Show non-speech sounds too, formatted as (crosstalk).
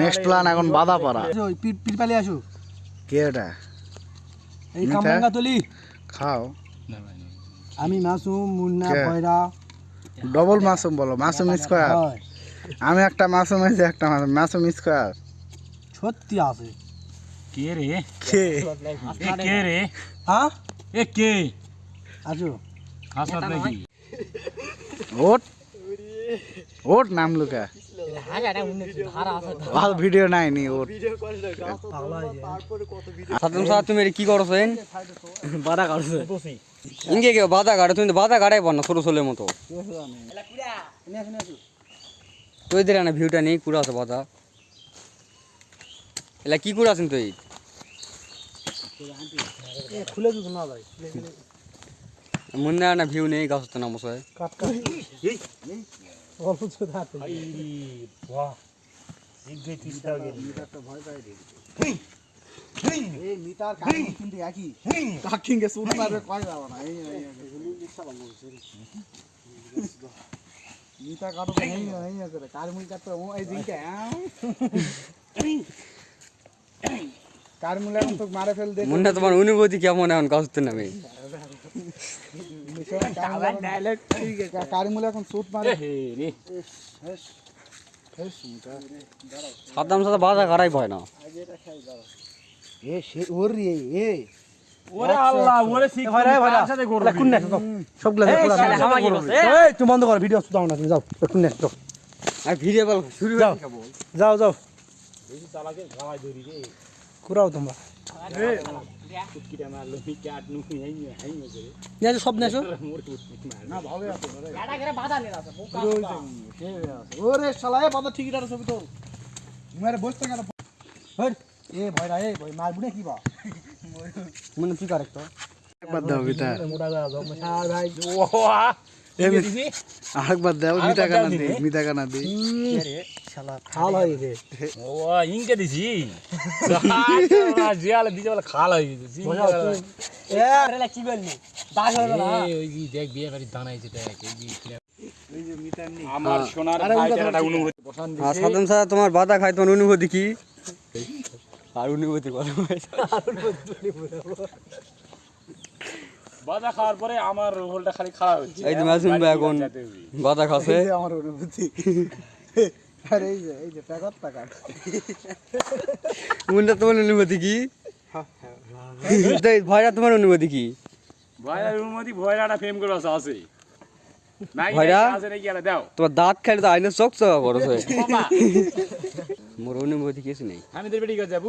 Next plan এখন বাধা পাড়া পিট আসো। কে এটা? এই? কামরাঙ্গা তলি। খাও। আমি মাসুম মুন্না? পয়রা ডবল মাসুম বলো মাসুম স্কোয়ার। হয় আমি একটা মাসুম আছে একটা মাসুম। মাসুম স্কোয়ার। সত্যি আছে। কে রে? কে? এ কে রে? হ্যাঁ? এ কে? আসো। হাসপাত নাকি? ওট। ওট নাম লুকা। ভালো ভিডিও নাই নি ওট সাতম সাত, তুমি কি করছ বাধা কাটছে ইনকে কেউ বাধা কাটে, তুমি তো বাধা কাটাই পার না, ছোট ছোলের মতো। তুই দিলে না ভিউটা নেই, কুড়া আছে বাধা। এলা কি কুড়া আছেন তুই? খুলে মনে হয় না ভিউ নেই, গাছ হচ্ছে না মশাই। অল্প ছোট হাতে বাহ জিগে তিনটা গেলি। এই মিটার কাহিনী কিন্তু একই। কাকিংকে শুট মারবে কয় যাব না এই কাটো তো নেই নেই আছে কার মুই কাটো ও এই দিনকে কার মুলে তো মারে ফেল দে মনে তোমার অনুভূতি কেমন এখন? গাছ হচ্ছে না ভাই কার মুলে এখন শুট মারে? হে রে। সাতম সাথে বাধা কাটাই পায় না। এ সে ওর রে এ। ওরে আল্লাহ ওরে শিখ তার সাথে করবি কোন নেক্সট সবগুলা এই তুমি বন্ধ কর ভিডিও দাও না তুমি যাও। কোন নেক্সট আর ভিডিও বল শুরু যাও। যাও যাও। বেশি চালাকে খাওয়াই ধরি রে। কুরাও তোমরা। নু সব না আছে ওরে শালা এ বাদা ঠিকই আছে তো। বসতে কেন এ ভয়রা এ ভয় মার বুনে কি বা? মনে কি করে তো একবার দাও বিতা মোটা ভাই আরেকবার দাও মিতা কানা দি মিতা কানা দি। খাল হই রে ওয়া ইনকে দিছি। (laughs) জিয়াল দিছে বলে খাল হই দিছি এ আরে কি বললি? দাগ হলো না। ওই যে দেখ বিয়ে বাড়ি দানাইছে দেখ এই যে এই যে মিতা নি আমার সোনার আরে ওটা ভাইটার একটা ধরছি। অনুভূতি বসান আর দিছে সাতম সাথে তোমার বাধা খায় তোমার অনুভূতি কি? আর অনুভূতি বাজা খাওয়ার পরে আমার হোলটা খালি খারাপ হচ্ছে এই যে মাসুম ভাই এখন বাধা খাচ্ছে এই যে আমার অনুভূতি। আরে এই যে এই যে টাকার টাকা। মুন্ডা তোমার অনুভূতি কি? এই ভয়রা তোমার অনুভূতি কি? ভয়রা অনুমতি ভয়রাটা ফেম করে আছে। আছে তোমার দাঁত খাইলে তো আইনে চকা করছে মোর অনুভূতি কিছু নেই। আমি তোর বেটি যাব।